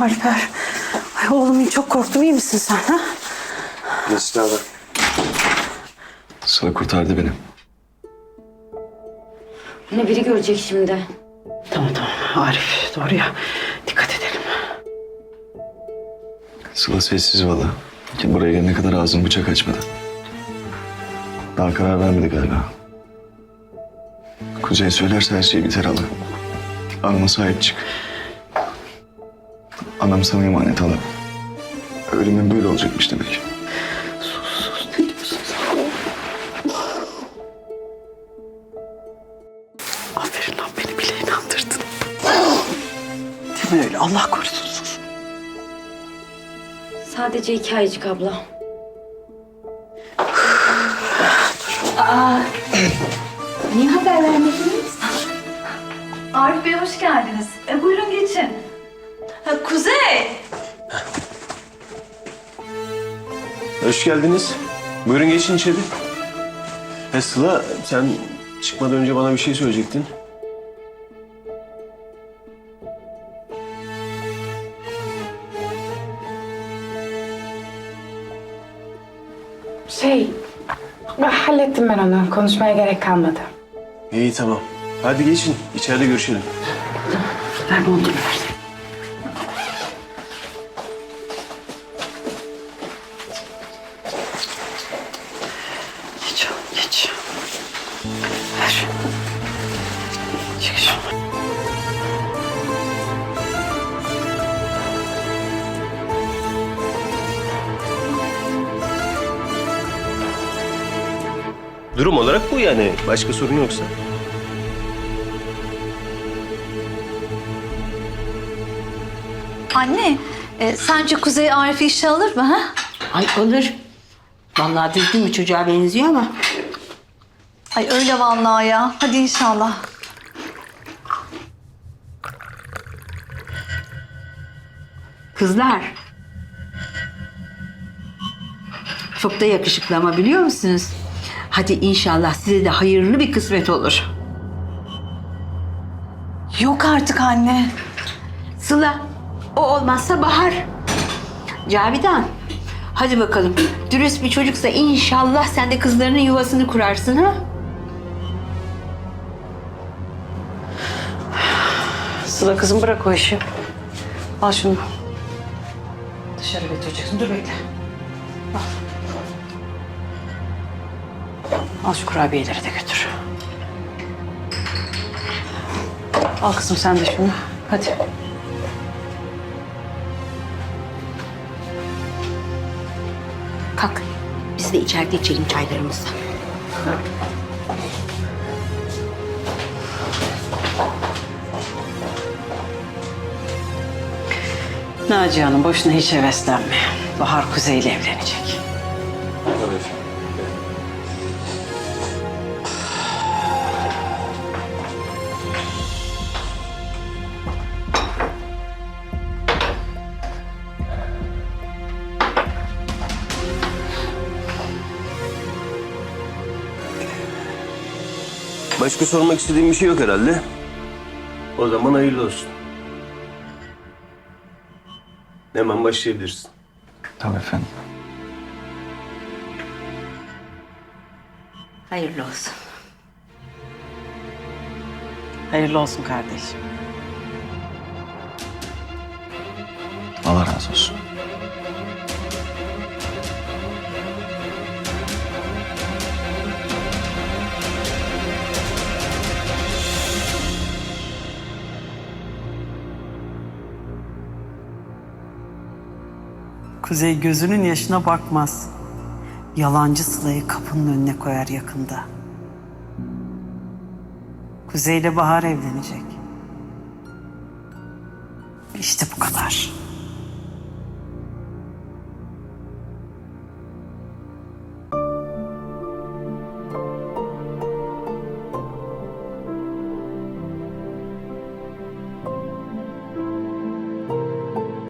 Alper. Ay oğlum çok korktum. İyi misin sen ha? Geçti abi. Sıla kurtardı beni. Ne biri görecek şimdi. Tamam tamam Arif doğru ya. Dikkat edelim. Sıla sessiz valla. Ki buraya gelene kadar ağzını bıçak açmadı. Daha karar vermedi galiba. Kuzey söylerse her şey biter hala. Anama sahip çık. Anam sana emanet hala. Ölümün böyle olacakmış demek. Ne diyorsun sen? Aferin lan beni bile inandırdın. Deme öyle Allah korusun sus. Sadece iki aycık abla. Niye haber vermediniz? Arif Bey hoş geldiniz. E, buyurun geçin. Ha, Kuzey. Hoş geldiniz. Buyurun geçin içeri. He Sıla sen çıkmadan önce bana bir şey söyleyecektin. Şey, ben hallettim ben onu. Konuşmaya gerek kalmadı. İyi tamam. Hadi geçin içeride görüşelim. Ver montunu Geç. Ver. Çık şunu. Durum olarak bu yani. Başka sorun yoksa. Anne, e, sence Kuzey Arif'i işe alır mı? Ha? Ay olur. Vallahi düzgün bir çocuğa benziyor ama Ay öyle vallahi ya. Hadi inşallah. kızlar. Çok da yakışıklı ama biliyor musunuz? Hadi inşallah size de hayırlı bir kısmet olur. Yok artık anne. Sıla, o olmazsa Bahar. Cavidan, hadi bakalım. Dürüst bir çocuksa inşallah sen de kızlarının yuvasını kurarsın ha? Sıla kızım bırak o işi. Al şunu. Dışarı götüreceksin. Dur bekle. Al. Al şu kurabiyeleri de götür. Al kızım sen de şunu. Hadi. Kalk, biz de içeride içelim çaylarımızı. Naciye Hanım boşuna hiç heveslenme. Bahar Kuzey ile evlenecek. Başka sormak istediğim bir şey yok herhalde. O zaman hayırlı olsun. Hemen başlayabilirsin. Tabii efendim. Hayırlı olsun. Hayırlı olsun kardeşim. Allah razı olsun. Kuzey gözünün yaşına bakmaz. Yalancı Sıla'yı kapının önüne koyar yakında. Kuzey ile Bahar evlenecek. İşte bu kadar.